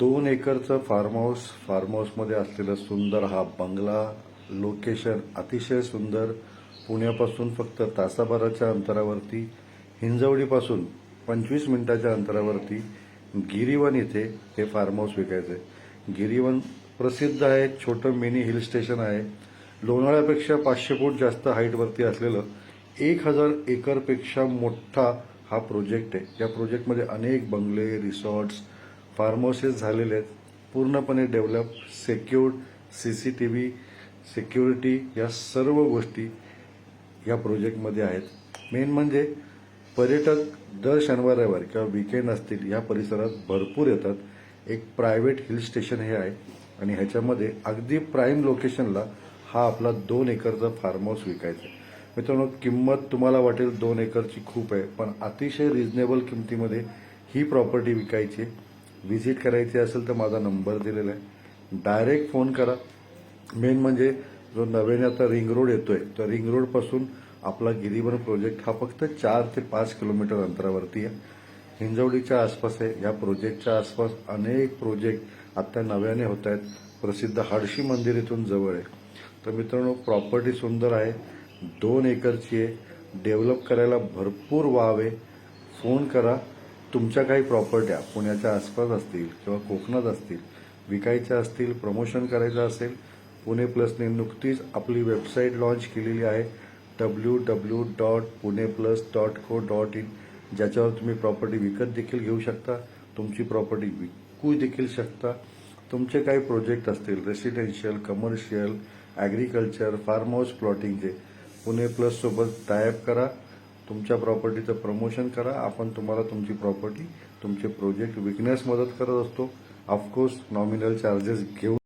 दोन एकरचं form house form हाऊसमध्ये असलेला सुंदर हा बंगला लोकेशन अतिशय सुंदर. पुण्यापासून फक्त तासाभराच्या अंतरावरती हिंजवडीपासून पंचवीस मिनिटाच्या अंतरावरती गिरीवन इथे हे फार्म हाऊस विकायचं आहे गिरीवन प्रसिद्ध आहे छोटं मिनी हिल स्टेशन आहे. लोणाळ्यापेक्षा पाचशे फूट जास्त हाईटवरती असलेलं एक हजार एकरपेक्षा मोठा हा प्रोजेक्ट आहे. या प्रोजेक्टमध्ये अनेक बंगले रिसॉर्ट्स फार्म झालेले आहेत. पूर्णपणे develop secured C C T V security या सर्व गोष्टी या प्रोजेक्टमध्ये आहेत. मेन म्हणजे पर्यटक दर शनिवार रविवार किंवा विकेंड असतील या परिसरात भरपूर येतात. एक प्रायव्हेट हिल स्टेशन हे आहे आणि ह्याच्यामध्ये अगदी प्राईम लोकेशनला हा आपला दोन एकरचा फार्म हाऊस विकायचा आहे. मित्रांनो किंमत तुम्हाला वाटेल दोन एकरची खूप आहे पण अतिशय रिझनेबल किमतीमध्ये ही प्रॉपर्टी विकायची व्हिजिट करायची असेल तर माझा नंबर दिलेला आहे. डायरेक्ट फोन करा. मेन म्हणजे जो नव्याने आता रिंग रोड येतोय तर रिंग रोडपासून आपला गिरीवन प्रोजेक्ट हा फक्त चार ते पाच किलोमीटर अंतरावरती आहे. हिंजवडीच्या आसपास आहे. या प्रोजेक्टच्या आसपास अनेक प्रोजेक्ट आता नव्याने होत आहेत. प्रसिद्ध हडशी मंदिर इथून जवळ आहे. तर मित्रांनो प्रॉपर्टी सुंदर आहे. दोन एकरची आहे. डेव्हलप करायला भरपूर वाव आहे. फोन करा. तुमच्या काही प्रॉपर्ट्या पुण्याच्या आसपास असतील किंवा कोकणात असतील विकायच्या असतील प्रमोशन करायचं असेल पुणे प्लसने नुकतीच आपली वेबसाईट लॉन्च केलेली आहे W W dot Pune plus dot co dot in ज्याच्यावर तुम्ही प्रॉपर्टी विकत देखील घेऊ शकता तुमची प्रॉपर्टी विकू देखील शकता. तुमचे काही प्रोजेक्ट असतील residential commercial agriculture farm house प्लॉटिंगचे Pune प्लससोबत टायअप करा. तुमच्या प्रॉपर्टीचं प्रमोशन करा. आपण तुम्हाला तुमची प्रॉपर्टी तुमचे प्रोजेक्ट विकण्यास मदत करत असतो. ऑफकोर्स नॉमिनल चार्जेस घेऊन